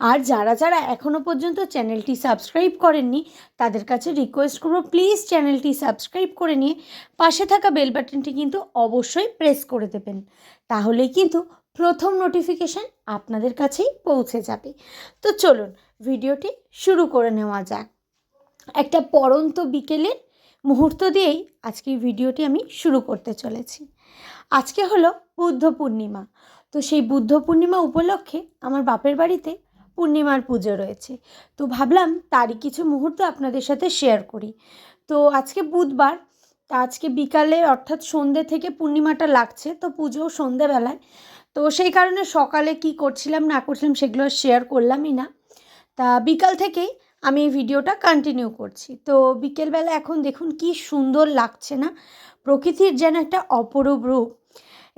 আর যারা যারা এখনও পর্যন্ত চ্যানেলটি সাবস্ক্রাইব করেননি, তাদের কাছে রিকোয়েস্ট করব প্লিজ চ্যানেলটি সাবস্ক্রাইব করে নিয়ে পাশে থাকা বেল বাটনটি কিন্তু অবশ্যই প্রেস করে দেবেন। তাহলেই কিন্তু প্রথম নোটিফিকেশান আপনাদের কাছেই পৌঁছে যাবে। তো চলুন, ভিডিওটি শুরু করে নেওয়া যাক। একটা পরন্ত বিকেলের মুহূর্ত দিয়েই আজকে ভিডিওটি আমি শুরু করতে চলেছি। আজকে হলো বুদ্ধ পূর্ণিমা। তো সেই বুদ্ধ পূর্ণিমা উপলক্ষে আমার বাপের বাড়িতে পূর্ণিমার পুজো রয়েছে। তো ভাবলাম তারই কিছু মুহূর্ত আপনাদের সাথে শেয়ার করি। তো আজকে বুধবার, তা আজকে বিকালে অর্থাৎ সন্ধ্যে থেকে পূর্ণিমাটা লাগছে, তো পুজো সন্ধেবেলায়। তো সেই কারণে সকালে কি করছিলাম, না করছিলাম সেগুলো শেয়ার করলামই না। তা বিকাল থেকেই আমি এই ভিডিওটা কন্টিনিউ করছি। তো বিকেলবেলা এখন দেখুন কি সুন্দর লাগছে না? প্রকৃতির যেন একটা অপরূপ রূপ।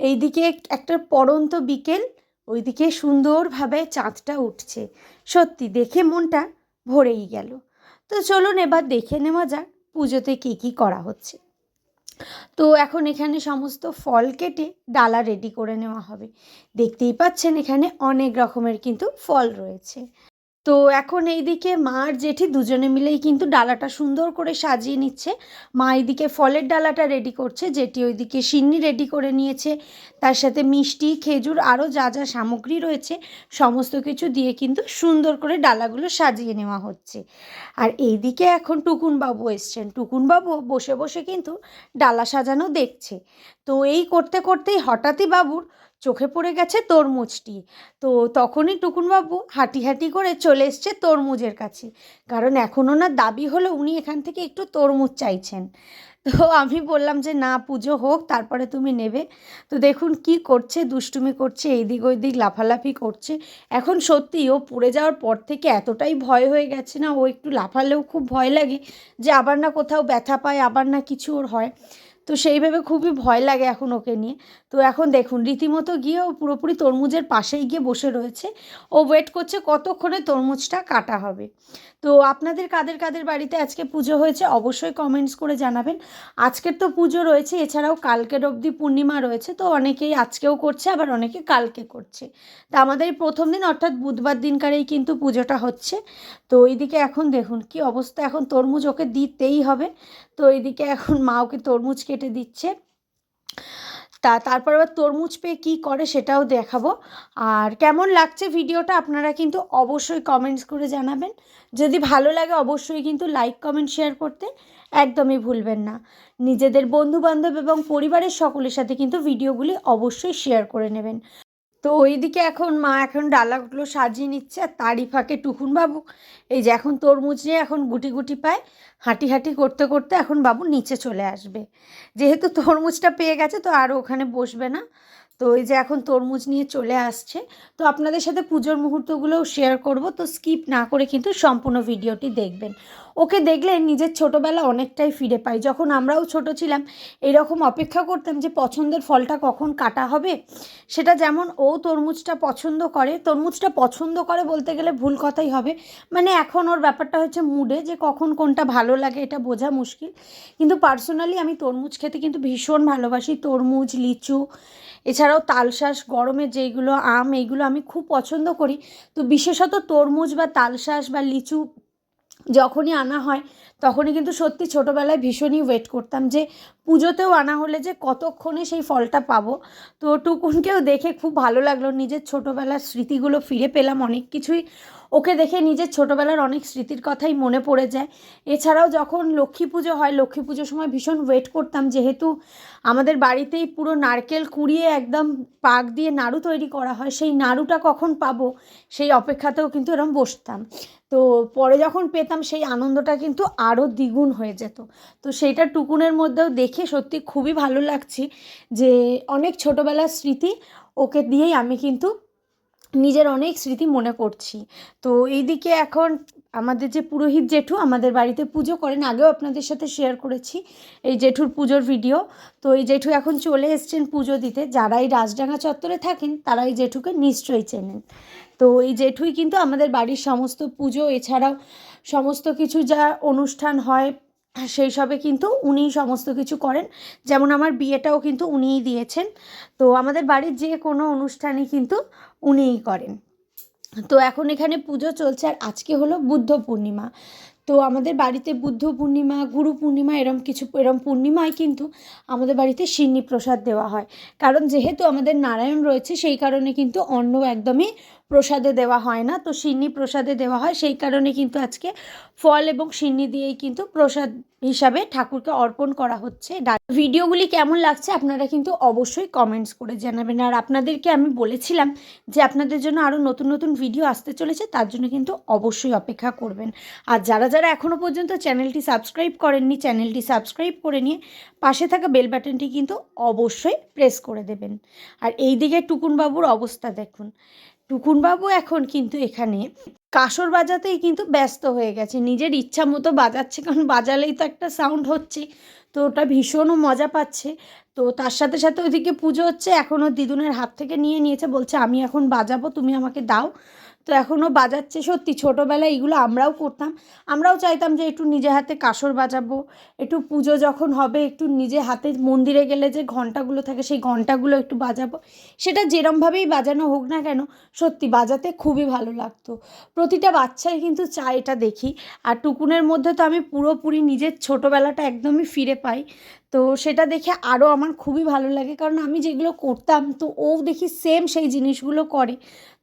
এইদিকে একটা পড়ন্ত বিকেল ওইদিকে সুন্দরভাবে চাঁদটা উঠছে। সত্যি, দেখে মনটা ভরেই গেল। তো চলুন এবার দেখে নেওয়া যাক পুজোতে কী কী করা হচ্ছে। তো এখন এখানে সমস্ত ফল কেটে ডালা রেডি করে নেওয়া হবে। দেখতেই পাচ্ছেন এখানে অনেক রকমের কিন্তু ফল রয়েছে। তো এখন এইদিকে মা আর জেঠি দুজনে মিলেই কিন্তু ডালাটা সুন্দর করে সাজিয়ে নিচ্ছে। মা এইদিকে ফলের ডালাটা রেডি করছে, জেঠি ওইদিকে সিন্নি রেডি করে নিয়েছে। তার সাথে মিষ্টি, খেজুর, আরও যা যা সামগ্রী রয়েছে, সমস্ত কিছু দিয়ে কিন্তু সুন্দর করে ডালাগুলো সাজিয়ে নেওয়া হচ্ছে। আর এইদিকে এখন টুকুনবাবু এসছেন। টুকুনবাবু বসে বসে কিন্তু ডালা সাজানো দেখছে। তো এই করতে করতেই হঠাৎই বাবুর চোখে পড়ে গেছে তরমুজটি। তো তখনই টুকুনবাবু হাঁটি হাঁটি করে চলে এসছে তরমুজের কাছে। কারণ এখন ওনার দাবি হলো উনি এখান থেকে একটু তরমুজ চাইছেন। তো আমি বললাম যে, না, পুজো হোক, তারপরে তুমি নেবে। তো দেখুন কি করছে, দুষ্টুমি করছে এইদিক ওই দিক লাফালাফি করছে। এখন সত্যি ও পড়ে যাওয়ার পর থেকে এতটাই ভয় হয়ে গেছে না, ও একটু লাফালেও খুব ভয় লাগে যে, আবার না কোথাও ব্যথা পায়, আবার না কিছু ওর হয়। তো সেইভাবে খুবই ভয় লাগে এখন ওকে নিয়ে। তো এখন দেখুন, রীতিমতো গিয়ে ও পুরোপুরি তরমুজের পাশেই গিয়ে বসে রয়েছে। ও ওয়েট করছে কতক্ষণে তরমুজটা কাটা হবে। তো আপনাদের কাদের কাদের বাড়িতে আজকে পুজো হয়েছে অবশ্যই কমেন্টস করে জানাবেন। আজকের তো পুজো রয়েছে, এছাড়াও কালকের অবধি পূর্ণিমা রয়েছে, তো অনেকেই আজকেও করছে, আবার অনেকে কালকে করছে। তা আমাদের প্রথম দিন, অর্থাৎ বুধবার দিনকারেই কিন্তু পুজোটা হচ্ছে। তো এইদিকে এখন দেখুন কি অবস্থা, এখন তরমুজ ওকে দিতেই হবে। তো এইদিকে এখন মা ওকে তরমুজ কেটে দিচ্ছে। তা তারপর আবার তরমুজ পেয়ে কী করে সেটাও দেখাবো। আর কেমন লাগছে ভিডিওটা আপনারা কিন্তু অবশ্যই কমেন্টস করে জানাবেন। যদি ভালো লাগে অবশ্যই কিন্তু লাইক কমেন্ট শেয়ার করতে একদমই ভুলবেন না। নিজেদের বন্ধুবান্ধব এবং পরিবারের সকলের সাথে কিন্তু ভিডিওগুলি অবশ্যই শেয়ার করে নেবেন। তো ওইদিকে এখন মা এখন ডালাগুলো সাজিয়ে নিচ্ছে, আর তারই ফাঁকে টুকুন বাবু এই যে এখন তরমুজ নিয়ে এখন গুটি গুটি পায়, হাঁটি হাঁটি করতে করতে এখন বাবু নিচে চলে আসবে। যেহেতু তরমুজটা পেয়ে গেছে, তো আর ওখানে বসবে না। তো এই যে এখন তরমুজ নিয়ে চলে আসছে, তো আপনাদের সাথে পুজোর মুহূর্তগুলোও শেয়ার করব, তো স্কিপ না করে কিন্তু সম্পূর্ণ ভিডিওটি দেখবেন। ওকে দেখলে নিজের ছোটোবেলা অনেকটাই ফিরে পাই। যখন আমরাও ছোট ছিলাম, এরকম অপেক্ষা করতাম যে পছন্দের ফলটা কখন কাটা হবে, সেটা যেমন ও তরমুজটা পছন্দ করে, তরমুজটা পছন্দ করে বলতে গেলে ভুল কথাই হবে। মানে এখন ওর ব্যাপারটা হচ্ছে মুডে যে কখন কোনটা ভালো লাগে এটা বোঝা মুশকিল। কিন্তু পার্সোনালি আমি তরমুজ খেতে কিন্তু ভীষণ ভালোবাসি, তরমুজ, লিচু এছাড়াও তালশাঁস, গরমে যেইগুলো আম, এইগুলো আমি খুব পছন্দ করি। তো বিশেষত তরমুজ বা তালশাঁস বা লিচু যখনই আনা হয়, তখনই কিন্তু সত্যি ছোটোবেলায় ভীষণই ওয়েট করতাম যে পুজোতেও আনা হলে যে কতক্ষণে সেই ফলটা পাবো। তো টুকুনকেও দেখে খুব ভালো লাগল, নিজের ছোটোবেলার স্মৃতিগুলো ফিরে পেলাম অনেক কিছুই। ওকে দেখে নিজের ছোটোবেলার অনেক স্মৃতির কথাই মনে পড়ে যায়। এছাড়াও যখন লক্ষ্মী পুজো হয়, লক্ষ্মী পুজোর সময় ভীষণ ওয়েট করতাম, যেহেতু আমাদের বাড়িতেই পুরো নারকেল কুড়িয়ে একদম পাক দিয়ে নাড়ু তৈরি করা হয়, সেই নাড়ুটা কখন পাবো সেই অপেক্ষাতেও কিন্তু এরম বসতাম। তো পরে যখন পেতাম, সেই আনন্দটা কিন্তু আরও দ্বিগুণ হয়ে যেত। তো সেইটা টুকুনের মধ্যেও দেখে সত্যি খুবই ভালো লাগছে যে অনেক ছোটোবেলার স্মৃতি ওকে দিয়েই আমি কিন্তু নিজের অনেক স্মৃতি মনে করছি। তো এইদিকে এখন আমাদের যে পুরোহিত জেঠু আমাদের বাড়িতে পুজো করেন, আগেও আপনাদের সাথে শেয়ার করেছি এই জেঠুর পুজোর ভিডিও তো এই জেঠু এখন চলে এসছেন পুজো দিতে। যারা এই রাজডাঙ্গা চত্বরে থাকেন, তারা এই জেঠুকে নিশ্চয়ই চেনেন। তো এই জেঠুই কিন্তু আমাদের বাড়ির সমস্ত পুজো, এছাড়াও সমস্ত কিছু যা অনুষ্ঠান হয় সেই সবে কিন্তু উনিই সমস্ত কিছু করেন। যেমন আমার বিয়েটাও কিন্তু উনিই দিয়েছেন। তো আমাদের বাড়ির যে কোনো অনুষ্ঠানই কিন্তু উনিই করেন। তো এখন এখানে পুজো চলছে আর আজকে হলো বুদ্ধ পূর্ণিমা। তো আমাদের বাড়িতে বুদ্ধ পূর্ণিমা, গুরু পূর্ণিমা এরম কিছু, এরম পূর্ণিমায় কিন্তু আমাদের বাড়িতে সিন্নি প্রসাদ দেওয়া হয়। কারণ যেহেতু আমাদের নারায়ণ রয়েছে, সেই কারণে কিন্তু অন্ন একদমই প্রসাদে দেওয়া হয় না, তো সিন্নি প্রসাদে দেওয়া হয়। সেই কারণে কিন্তু আজকে ফল এবং সিন্নি দিয়েই কিন্তু প্রসাদ হিসাবে ঠাকুরকে অর্পণ করা হচ্ছে। ভিডিওগুলি কেমন লাগছে আপনারা কিন্তু অবশ্যই কমেন্টস করে জানাবেন। আর আপনাদেরকে আমি বলেছিলাম যে আপনাদের জন্য আরও নতুন নতুন ভিডিও আসতে চলেছে, তার জন্য কিন্তু অবশ্যই অপেক্ষা করবেন। আর যারা যারা এখনও পর্যন্ত চ্যানেলটি সাবস্ক্রাইব করেননি চ্যানেলটি সাবস্ক্রাইব করে নিয়ে পাশে থাকা বেল বাটনটি কিন্তু অবশ্যই প্রেস করে দেবেন। আর এই দিকে টুকুনবাবুর অবস্থা দেখুন। টুকুনবাবু এখন কিন্তু এখানে কাসর বাজাতেই কিন্তু ব্যস্ত হয়ে গেছে। নিজের ইচ্ছা মতো বাজাচ্ছে, কারণ বাজালেই তো একটা সাউন্ড হচ্ছে। তো ওটা ভীষণও মজা পাচ্ছে। তো তার সাথে সাথে ওইদিকে পুজো হচ্ছে। এখনও দিদুনের হাত থেকে নিয়ে নিয়েছে। বলছে, আমি এখন বাজাবো, তুমি আমাকে দাও। তো এখনও বাজাচ্ছে সত্যি। ছোটোবেলায় এগুলো আমরাও করতাম। আমরাও চাইতাম যে একটু নিজে হাতে কাসর বাজাবো, একটু পুজো যখন হবে একটু নিজে হাতে মন্দিরে গেলে যে ঘন্টাগুলো থাকে সেই ঘন্টাগুলো একটু বাজাবো। সেটা যেরমভাবেই বাজানো হোক না কেন, সত্যি বাজাতে খুবই ভালো লাগতো। প্রতিটা বাচ্চাই কিন্তু চায় এটা দেখি। আর টুকুনের মধ্যে তো আমি পুরোপুরি নিজের ছোটোবেলাটা একদমই ফিরে পাই। তো সেটা দেখে আরও আমার খুবই ভালো লাগে। কারণ আমি যেগুলো করতাম তো ও দেখি সেম সেই জিনিসগুলো করে।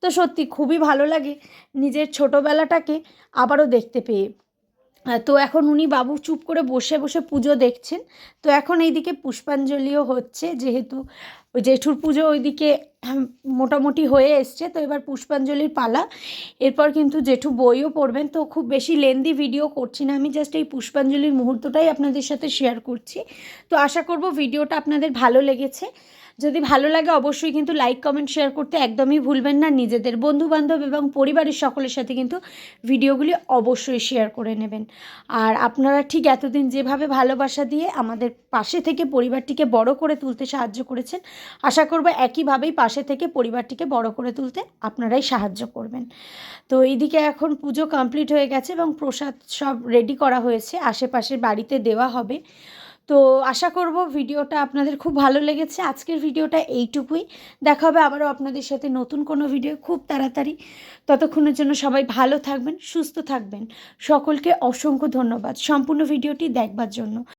তো সত্যি খুবই ভালো লাগে নিজের ছোটোবেলাটাকে আবারও দেখতে পেয়ে। তো এখন উনি বাবু চুপ করে বসে বসে পুজো দেখছেন। তো এখন এইদিকে পুষ্পাঞ্জলিও হচ্ছে, যেহেতু ওই জেঠুর পুজো ওইদিকে আহ, মোটামুটি হয়ে এসছে। তো এবার পুষ্পাঞ্জলির পালা। এরপর কিন্তু জেঠু বইও পড়বেন। তো খুব বেশি লেন্দি ভিডিও করছি না। আমি জাস্ট এই পুষ্পাঞ্জলির মুহূর্তটাই আপনাদের সাথে শেয়ার করছি। তো আশা করব ভিডিওটা আপনাদের ভালো লেগেছে। যদি ভালো লাগে অবশ্যই কিন্তু লাইক কমেন্ট শেয়ার করতে একদমই ভুলবেন না। নিজেদের বন্ধু বান্ধব এবং পরিবারের সকলের সাথে কিন্তু ভিডিওগুলি অবশ্যই শেয়ার করে নেবেন। আর আপনারা ঠিক এতদিন যেভাবে ভালোবাসা দিয়ে আমাদের পাশে থেকে পরিবারটিকে বড় করে তুলতে সাহায্য করেছেন আশা করব একইভাবেই পাশে থেকে পরিবারটিকে বড় করে তুলতে আপনারাই সাহায্য করবেন। তো এইদিকে এখন পুজো কমপ্লিট হয়ে গেছে এবং প্রসাদ সব রেডি করা হয়েছে আশেপাশের বাড়িতে দেওয়া হবে। তো আশা করব ভিডিওটা আপনাদের খুব ভালো লেগেছে। আজকের ভিডিওটা এইটুকুই। দেখা হবে আবারও আপনাদের সাথে নতুন কোনো ভিডিও খুব তাড়াতাড়ি। ততক্ষণের জন্য সবাই ভালো থাকবেন, সুস্থ থাকবেন। সকলকে অসংখ্য ধন্যবাদ। সম্পূর্ণ ভিডিওটি দেখবার জন্য।